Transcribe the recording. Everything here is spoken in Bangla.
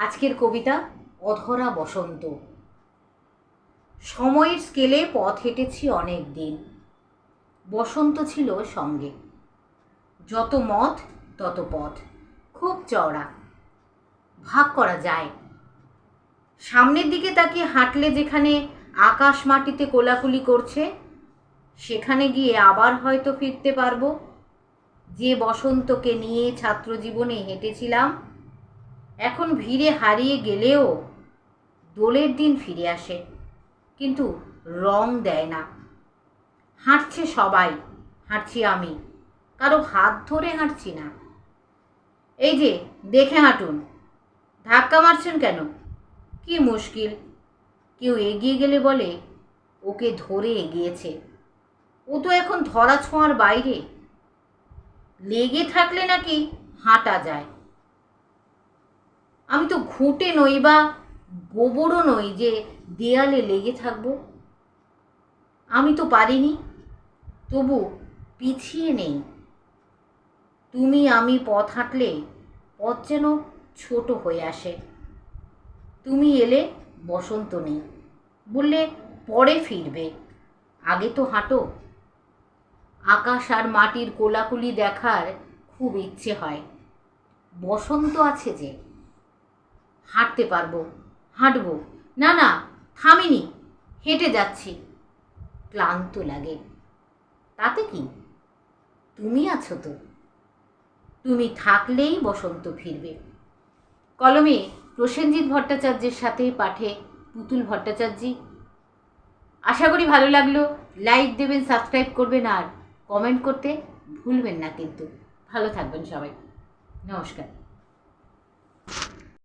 আজকের কবিতা অধরা বসন্ত। সময়ের স্কেলে পথ হেঁটেছি অনেক দিন। বসন্ত ছিল সঙ্গে। যত মত, তত পথ। খুব চওড়া। ভাগ করা যায়। সামনের দিকে তাকিয়ে হাঁটলে যেখানে আকাশ মাটিতে কোলাকুলি করছে, সেখানে গিয়ে আবার হয়তো ফিরতে পারব। যে বসন্তকে নিয়ে ছাত্র জীবনে হেঁটেছিলাম এখন ভিড়ে হারিয়ে গেলেও দোলের দিন ফিরে আসে, কিন্তু রং দেয় না। হাঁটছে সবাই, হাঁটছি আমি, কারও হাত ধরে হাঁটছি না। এই যে, দেখে হাঁটুন, ধাক্কা মারছেন কেন? কি মুশকিল, কেউ এগিয়ে গেলে বলে, ওকে ধরে এগিয়েছে। ও তো এখন ধরা ছোঁয়ার বাইরে। লেগে থাকলে নাকি হাঁটা যায়। আমি তো ঘুঁটে নই বা গোবরও নই যে দেয়ালে লেগে থাকব। আমি তো পারিনি। তবু পিছিয়ে নেই। তুমি আমি পথ হাঁটলে পথ যেন ছোট হয়ে আসে। তুমি এলে বসন্ত নেই। বললে পরে ফিরবে। আগে তো হাঁটো। আকাশ আর মাটির কোলাকুলি দেখার খুব ইচ্ছে হয়। বসন্ত আছে যে হাঁটতে পারব, হাঁটবো। না না, থামিনি, হেঁটে যাচ্ছি। ক্লান্ত লাগে। তাতে কি? তুমি আছো তো। তুমি থাকলেই বসন্ত ফিরবে। কলমে প্রসেনজিৎ ভট্টাচার্যের সাথে পাঠে পুতুল ভট্টাচার্যি। আশা করি ভালো লাগল। লাইক দেবেন, সাবস্ক্রাইব করবেন আর কমেন্ট করতে ভুলবেন না কিন্তু। ভালো থাকবেন সবাই। নমস্কার।